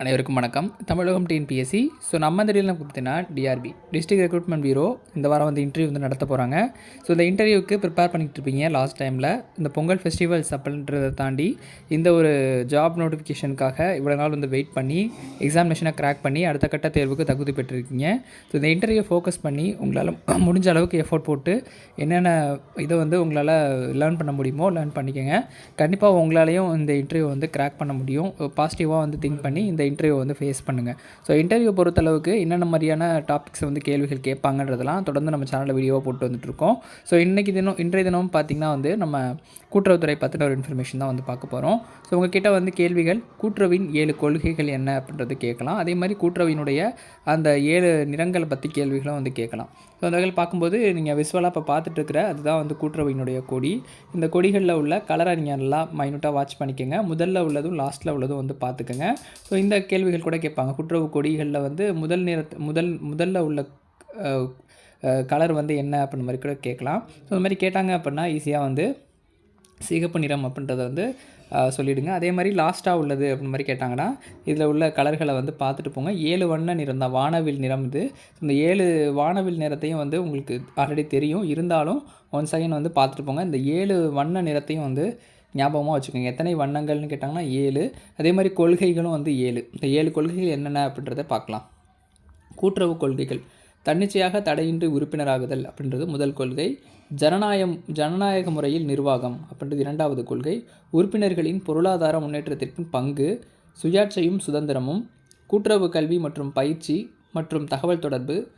அனைவருக்கும் வணக்கம். தமிழகம் TNPSC. So நம்ம இந்த டீலில் பார்த்தீங்கன்னா டிஆர்பி டிஸ்ட்ரிக்ட் ரெக்ரூட்மெண்ட் பியூரோ இந்த வாரம் வந்து இன்டர்வியூ வந்து நடத்த போகிறாங்க ஸோ இந்த இன்டர்வியூக்கு ப்ரிப்பேர் பண்ணிகிட்டு இருப்பீங்க லாஸ்ட் டைமில் இந்த பொங்கல் ஃபெஸ்டிவல்ஸ் அப்படின்றத தாண்டி இந்த ஒரு ஜாப் நோட்டிஃபிகேஷனுக்காக இவ்வளோ நாள் வந்து வெயிட் பண்ணி எக்ஸாமினேஷனை கிராக் பண்ணி அடுத்த கட்ட தேர்வுக்கு தகுதி பெற்றிருக்கீங்க. ஸோ இந்த இன்டர்வியூ ஃபோக்கஸ் பண்ணி உங்களால் முடிஞ்ச அளவுக்கு எஃபோர்ட் போட்டு என்னென்ன இதை வந்து உங்களால் லேர்ன் பண்ண முடியுமோ லேர்ன் பண்ணிக்கோங்க. கண்டிப்பாக உங்களாலையும் இந்த இன்டர்வியூ வந்து கிராக் பண்ண முடியும். பாசிட்டிவாக வந்து திங்க் பண்ணி இந்த இன்டர்வியூ வந்து ஃபேஸ் பண்ணுங்கள் ஸோ இன்டர்வியூ பொறுத்தளவுக்கு என்னென்ன மாதிரியான டாபிக்ஸ் வந்து கேள்விகள் கேட்பாங்கன்றதெல்லாம் தொடர்ந்து நம்ம சேனலில் வீடியோவாக போட்டு வந்துட்டுருக்கோம் ஸோ இன்றைக்கி தினம் இன்றைய தினமும் பார்த்திங்கன்னா வந்து நம்ம கூட்டுறவுத்துறை பற்றின ஒரு இன்ஃபர்மேஷன் தான் வந்து பார்க்க போகிறோம் ஸோ உங்ககிட்ட வந்து கேள்விகள் கூட்டுறவின் ஏழு கொள்கைகள் என்ன அப்படின்றது கேட்கலாம். அதே மாதிரி கூட்டுறவினுடைய அந்த ஏழு நிறங்களை பற்றி கேள்விகளும் வந்து கேட்கலாம். ஸோ அந்த வகையில் பார்க்கும்போது நீங்கள் விஸ்வலாக இப்போ பார்த்துட்டு இருக்கிற அதுதான் வந்து கூட்டுறவையினுடைய கொடி. இந்த கொடிகளில் உள்ள கலரை நீங்கள் நல்லா மைனூட்டாக வாட்ச் பண்ணிக்கோங்க. முதல்ல உள்ளதும் லாஸ்ட்டில் உள்ளதும் வந்து பார்த்துக்கோங்க. ஸோ இந்த கேள்விகள் கூட கேட்பாங்க. குற்றவு கொடிகளில் வந்து முதல் நிற முதல் முதல்ல உள்ள கலர் வந்து என்ன அப்படின்ற மாதிரி கூட கேட்கலாம். ஸோ இந்த மாதிரி கேட்டாங்க அப்படின்னா ஈஸியாக வந்து சிகப்பு நிறம் அப்படின்றத வந்து சொல்லிவிடுங்க அதே மாதிரி லாஸ்ட்டாக உள்ளது அப்படின்னு மாதிரி கேட்டாங்கன்னா இதில் உள்ள கலர்களை வந்து பார்த்துட்டு போங்க. ஏழு வண்ண நிறம் தான் வானவில் நிறம் இது. இந்த ஏழு வானவில் நிறத்தையும் வந்து உங்களுக்கு ஆல்ரெடி தெரியும். இருந்தாலும் ஒன் செகண்ட் வந்து பார்த்துட்டு போங்க. இந்த ஏழு வண்ண நிறத்தையும் வந்து ஞாபகமாக வச்சுக்கோங்க. எத்தனை வண்ணங்கள்னு கேட்டாங்கன்னா ஏழு. அதே மாதிரி கொள்கைகளும் வந்து ஏழு. இந்த ஏழு கொள்கைகள் என்னென்ன அப்படின்றத பார்க்கலாம். கூட்டுறவு கொள்கைகள். தன்னிச்சையாக தடையின்றி உறுப்பினராகுதல் அப்படின்றது முதல் கொள்கை. ஜனநாயகம் ஜனநாயக முறையில் நிர்வாகம் அப்படின்றது இரண்டாவது கொள்கை. உறுப்பினர்களின் பொருளாதார முன்னேற்றத்திற்கும் பங்கு. சுயாட்சியும் சுதந்திரமும். கூட்டுறவு கல்வி மற்றும் பயிற்சி மற்றும் தகவல் தொடர்பு.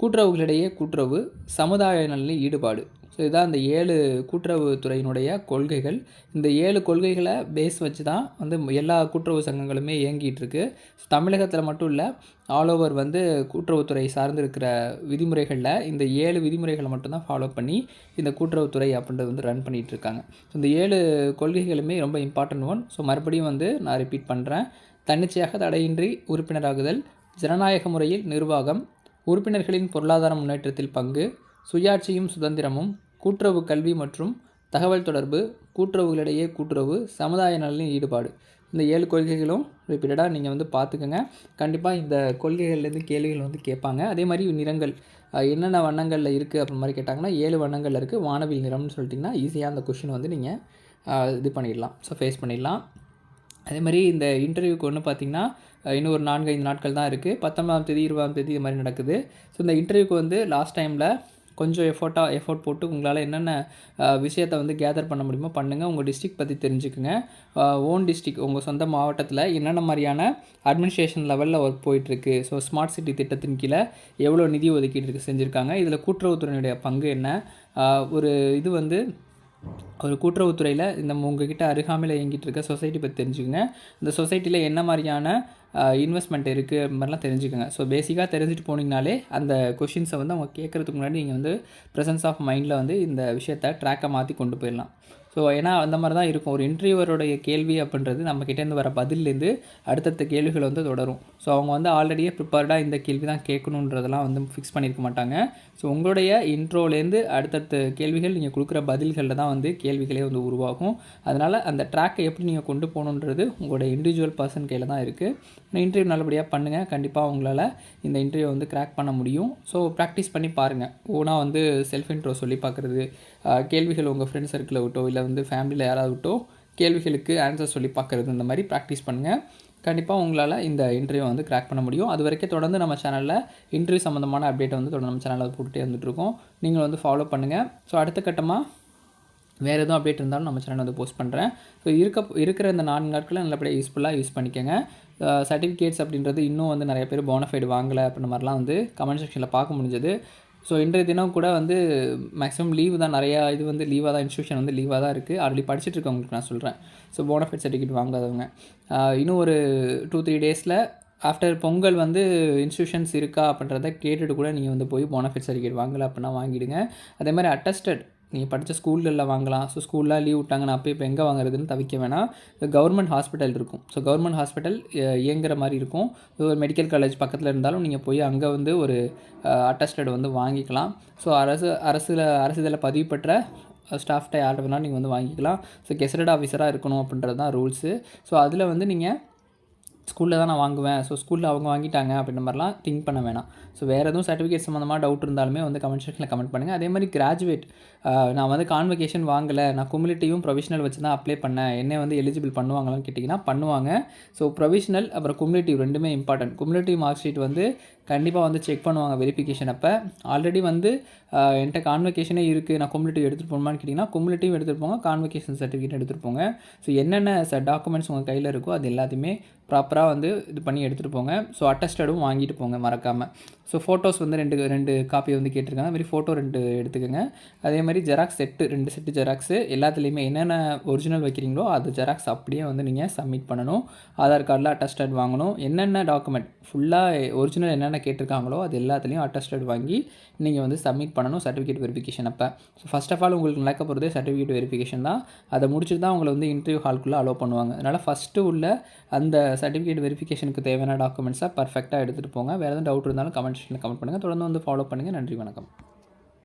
கூட்டுறவுகளிடையே கூட்டுறவு. சமுதாய நலனில் ஈடுபாடு. ஸோ இதுதான் இந்த ஏழு கூட்டுறவு துறையினுடைய கொள்கைகள். இந்த ஏழு கொள்கைகளை பேஸ் வச்சு தான் வந்து எல்லா கூட்டுறவு சங்கங்களுமே இயங்கிட்டு இருக்கு தமிழகத்தில் மட்டும் இல்லை ஆல் ஓவர் வந்து கூட்டுறவுத்துறை சார்ந்து இருக்கிற விதிமுறைகளில் இந்த ஏழு விதிமுறைகளை மட்டும்தான் ஃபாலோ பண்ணி இந்த கூட்டுறவுத்துறை அப்படின்றது வந்து ரன் பண்ணிகிட்டு இருக்காங்க ஸோ இந்த ஏழு கொள்கைகளுமே ரொம்ப இம்பார்ட்டன்ட் ஒன் ஸோ மறுபடியும் வந்து நான் ரிப்பீட் பண்ணுறேன் தன்னிச்சையாக தடையின்றி உறுப்பினராகுதல் ஜனநாயக முறையில் நிர்வாகம் உறுப்பினர்களின் பொருளாதார முன்னேற்றத்தில் பங்கு சுயாட்சியும் சுதந்திரமும் கூட்டுறவு கல்வி மற்றும் தகவல் தொடர்பு கூட்டுறவுகளிடையே கூட்டுறவு சமுதாய நலனின் ஈடுபாடு. இந்த ஏழு கொள்கைகளும் ரிப்பீட்டடாக நீங்கள் வந்து பார்த்துக்கோங்க. கண்டிப்பாக இந்த கொள்கைகள்லேருந்து கேள்விகள் வந்து கேட்பாங்க. அதே மாதிரி நிறங்கள். என்னென்ன வண்ணங்களில் இருக்குது அப்படி மாதிரி கேட்டாங்கன்னா ஏழு வண்ணங்களில் இருக்குது வானவில் நிறம்னு சொல்லிட்டிங்கன்னா ஈஸியாக அந்த கொஷின் வந்து நீங்கள் இது பண்ணிடலாம். ஸோ ஃபேஸ் பண்ணிடலாம். அதே மாதிரி இந்த இன்டர்வியூக்கு ஒன்று பார்த்திங்கன்னா இன்னும் ஒரு நான்கு ஐந்து நாட்கள் தான் இருக்குது பத்தொன்பதாம் தேதி இருபதாம் தேதி இது மாதிரி நடக்குது. ஸோ இந்த இன்டர்வியூக்கு வந்து லாஸ்ட் டைமில் கொஞ்சம் எஃபோர்ட்டாக எஃபோர்ட் போட்டு உங்களால் என்னென்ன விஷயத்தை வந்து கேதர் பண்ண முடியுமோ பண்ணுங்கள் உங்கள் டிஸ்ட்ரிக் பற்றி தெரிஞ்சுக்குங்க. ஓன் டிஸ்ட்ரிக் உங்கள் சொந்த மாவட்டத்தில் என்னென்ன மாதிரியான அட்மினிஸ்ட்ரேஷன் லெவலில் ஒர்க் போயிட்டுருக்கு. ஸோ ஸ்மார்ட் சிட்டி திட்டத்தின் கீழே எவ்வளோ நிதி ஒதுக்கீடு இருக்கு செஞ்சுருக்காங்க. இதில் கூட்டுறவுத்துறையினுடைய பங்கு என்ன? ஒரு இது வந்து ஒரு கூட்டுறவுத்துறையில் இந்த உங்ககிட்ட அருகாமையில் இயங்கிட்டு இருக்க சொசைட்டி பற்றி தெரிஞ்சுக்கோங்க. இந்த சொசைட்டியில் என்ன மாதிரியான இன்வெஸ்ட்மெண்ட் இருக்குது அது மாதிரிலாம் தெரிஞ்சுக்கோங்க. ஸோ பேசிக்காக தெரிஞ்சுட்டு போனீங்கனாலே அந்த கொஷின்ஸை வந்து அவங்க கேட்குறதுக்கு முன்னாடி நீங்கள் வந்து ப்ரெசன்ஸ் ஆஃப் மைண்டில் வந்து இந்த விஷயத்தை ட்ராக்கை மாற்றி கொண்டு போயிடலாம். ஸோ ஏன்னா அந்த மாதிரி தான் இருக்கும். ஒரு இன்டர்வியூவருடைய கேள்வி அப்படின்றது நம்ம கிட்டேருந்து வர பதிலேருந்து அடுத்தடுத்த கேள்விகள் வந்து தொடரும். ஸோ அவங்க வந்து ஆல்ரெடியே ப்ரிப்பேர்டாக இந்த கேள்வி தான் கேட்கணுன்றதெல்லாம் வந்து ஃபிக்ஸ் பண்ணியிருக்க மாட்டாங்க. ஸோ உங்களுடைய இன்ட்ரோலேருந்து அடுத்தடுத்த கேள்விகள் நீங்கள் கொடுக்குற பதில்களில் தான் வந்து கேள்விகளே வந்து உருவாகும். அதனால் அந்த ட்ராக்கை எப்படி நீங்கள் கொண்டு போகணுன்றது உங்களோட இண்டிவிஜுவல் பர்சன் கையில் தான் இருக்குது இன்டர்வியூ நல்லபடியாக பண்ணுங்கள் கண்டிப்பாக உங்களால் இந்த இன்டர்வியூ வந்து கிராக் பண்ண முடியும். ஸோ ப்ராக்டிஸ் பண்ணி பாருங்கள் ஓனாக வந்து செல்ஃப் இன்ட்ரோ சொல்லி பார்க்குறது கேள்விகள் உங்கள் ஃப்ரெண்ட் சர்க்கிளை விட்டோ இல்லை வந்து ஃபேமிலியில் யாராவது விட்டோ கேள்விகளுக்கு ஆன்சர் சொல்லி பார்க்குறது இந்த மாதிரி ப்ராக்டிஸ் பண்ணுங்கள் கண்டிப்பாக உங்களால் இந்த இன்டர்வியூ வந்து கிராக் பண்ண முடியும். அது வரைக்கும் தொடர்ந்து நம்ம சேனலில் இன்டர்வியூ சம்மந்தமான அப்டேட்டை வந்து தொடர்ந்து நம்ம சேனலில் போட்டுகிட்டே வந்துட்டுருக்கோம் நீங்கள் வந்து ஃபாலோ பண்ணுங்கள் ஸோ அடுத்த கட்டமாக வேறு எதுவும் அப்டேட் இருந்தாலும் நம்ம சேனல் வந்து போஸ்ட் பண்ணுறேன் ஸோ இருக்க இருக்கிற இந்த நான்கு நாட்களில் நல்லபடியாக யூஸ்ஃபுல்லாக யூஸ் பண்ணிக்கோங்க. சர்டிஃபிகேட்ஸ் அப்படின்றது இன்னும் வந்து நிறைய பேர் போனஃபைடு வாங்கலை அப்படின்ற மாதிரிலாம் வந்து கமெண்ட் செக்ஷனில் பார்க்க முடிஞ்சது. ஸோ இன்றைய தினம் கூட வந்து மேக்ஸிமம் லீவு தான் நிறையா இது வந்து லீவாக தான் இன்ஸ்டியூஷன் வந்து லீவாக தான் இருக்குது ஆல்ரெடி படிச்சுட்டு இருக்கவங்களுக்கு நான் சொல்கிறேன் ஸோ போனஃபைட் சர்டிஃபிகேட் வாங்காதவங்க. இன்னும் ஒரு டூ த்ரீ டேஸில் ஆஃப்டர் பொங்கல் வந்து இன்ஸ்டியூஷன்ஸ் இருக்கா அப்படின்றத கேட்டுட்டு கூட நீங்கள் வந்து போய் போனஃபைட் சர்டிஃபிகேட் வாங்கலை அப்படின்னா வாங்கிடுங்க. அதே மாதிரி அட்டஸ்டட் நீங்கள் படித்த ஸ்கூலில் வாங்கலாம். ஸோ ஸ்கூலில் லீவ் விட்டாங்கன்னா அப்போ இப்போ எங்கே வாங்குறதுன்னு தவிக்க வேணாம். கவர்மெண்ட் ஹாஸ்பிட்டல் இருக்கும். ஸோ கவர்மெண்ட் ஹாஸ்பிட்டல் இயங்குற மாதிரி இருக்கும். ஒரு மெடிக்கல் காலேஜ் பக்கத்தில் இருந்தாலும் நீங்கள் போய் அங்கே வந்து ஒரு அட்டஸ்டட் வந்து வாங்கிக்கலாம். ஸோ அரசு அரசில் அரசு இதில் பதிவு பெற்ற ஸ்டாஃப்ட்ட யார்கிட்ட வேணாலும் நீங்கள் வந்து வாங்கிக்கலாம். ஸோ கெசடட் ஆஃபீஸராக இருக்கணும் அப்படின்றது தான் ரூல்ஸு ஸோ அதில் வந்து நீங்கள் ஸ்கூலில் தான் நான் வாங்குவேன். ஸோ ஸ்கூலில் அவங்க வாங்கிட்டாங்க அப்படின்ற மாதிரிலாம் திங்க் பண்ண வேணாம். ஸோ வேறு எதுவும் சர்டிஃபிகேட் சம்மந்தமாக டவுட் இருந்தாலுமே வந்து கமெண்ட் செக்ஷனில் கமெண்ட் பண்ணுங்கள் அதே மாதிரி கிராஜுவேட் நான் வந்து கான்வெகேஷன் வாங்கலை. நான் குமிலிட்டியும் ப்ரொவிஷனல் வச்சு தான் அப்ளை பண்ணேன். என்ன வந்து எலிஜிபிள் பண்ணுவாங்களான்னு கேட்டிங்கன்னா பண்ணுவாங்க. ஸோ ப்ரொவிஷனல் அப்புறம் குமிலிட்டிவ் ரெண்டுமே இம்பார்ட்டன்ட் குமிலிட்டிவ் மார்க் ஷீட் வந்து கண்டிப்பாக வந்து செக் பண்ணுவாங்க வெரிஃபிகேஷன் அப்போ. ஆல்ரெடி வந்து என்கிட்ட கான்வெகேஷனே இருக்குது நான் குமிலிட்டிவ் எடுத்துகிட்டு போகணுமான்னு கேட்டிங்கன்னா குமுலேட்டிவ் எடுத்துகிட்டு போங்க. கான்வெகேஷன் சர்டிஃபிகேட் எடுத்துகிட்டு போங்க. ஸோ என்னென்ன ச டாக்குமெண்ட்ஸ் உங்கள் கையில் இருக்கோ அது எல்லாத்தையுமே ப்ராப்பராக வந்து இது பண்ணி எடுத்துகிட்டு போங்க. ஸோ அட்டஸ்டடும் வாங்கிட்டு போங்க மறக்காமல் ஸோ ஃபோட்டோஸ் வந்து ரெண்டு ரெண்டு காப்பி வந்து கேட்டிருக்காங்க. அது மாதிரி ஃபோட்டோ ரெண்டு எடுத்துக்கோங்க. அதே மாதிரி மாதிரி ஜெராக்ஸ் செட்டு ரெண்டு செட்டு ஜெராக்ஸு எல்லாத்துலேயுமே என்னென்ன ஒரிஜினல் வைக்கிறீங்களோ அது ஜெராக்ஸ் அப்படியே வந்து நீங்கள் சப்மிட் பண்ணணும். ஆதார் கார்டில் அட்டஸ்டட் வாங்கணும். என்னென்ன டாக்குமெண்ட் ஃபுல்லாக ஒரிஜினல் என்னென்ன கேட்டிருக்காங்களோ அது எல்லாத்துலேயும் அட்டஸ்டட் வாங்கி நீங்கள் வந்து சப்மிட் பண்ணணும் சர்டிஃபிகேட் வெரிஃபிகேஷன் அப்போ. ஸோ ஃபஸ்ட் ஆஃப் ஆல் உங்களுக்கு நடக்க போகிறதே சர்டிஃபிகேட் வெரிஃபிகேஷன் தான். அதை முடிச்சுட்டு தான் உங்களை வந்து இன்டர்வியூ ஹால்குள்ளே அலோவ் பண்ணுவாங்க. அதனால் ஃபஸ்ட்டு உள்ள அந்த சர்டிஃபிகேட் வெரிஃபிகேஷனுக்கு தேவையான டாக்குமெண்ட்ஸாக பர்ஃபெக்டாக எடுத்துகிட்டு போங்க. வேறு எதுவும் டவுட் இருந்தாலும் கமெண்ட் செக்ஷனில் கமெண்ட் பண்ணுங்கள் தொடர்ந்து வந்து ஃபாலோ பண்ணுங்கள் நன்றி வணக்கம்.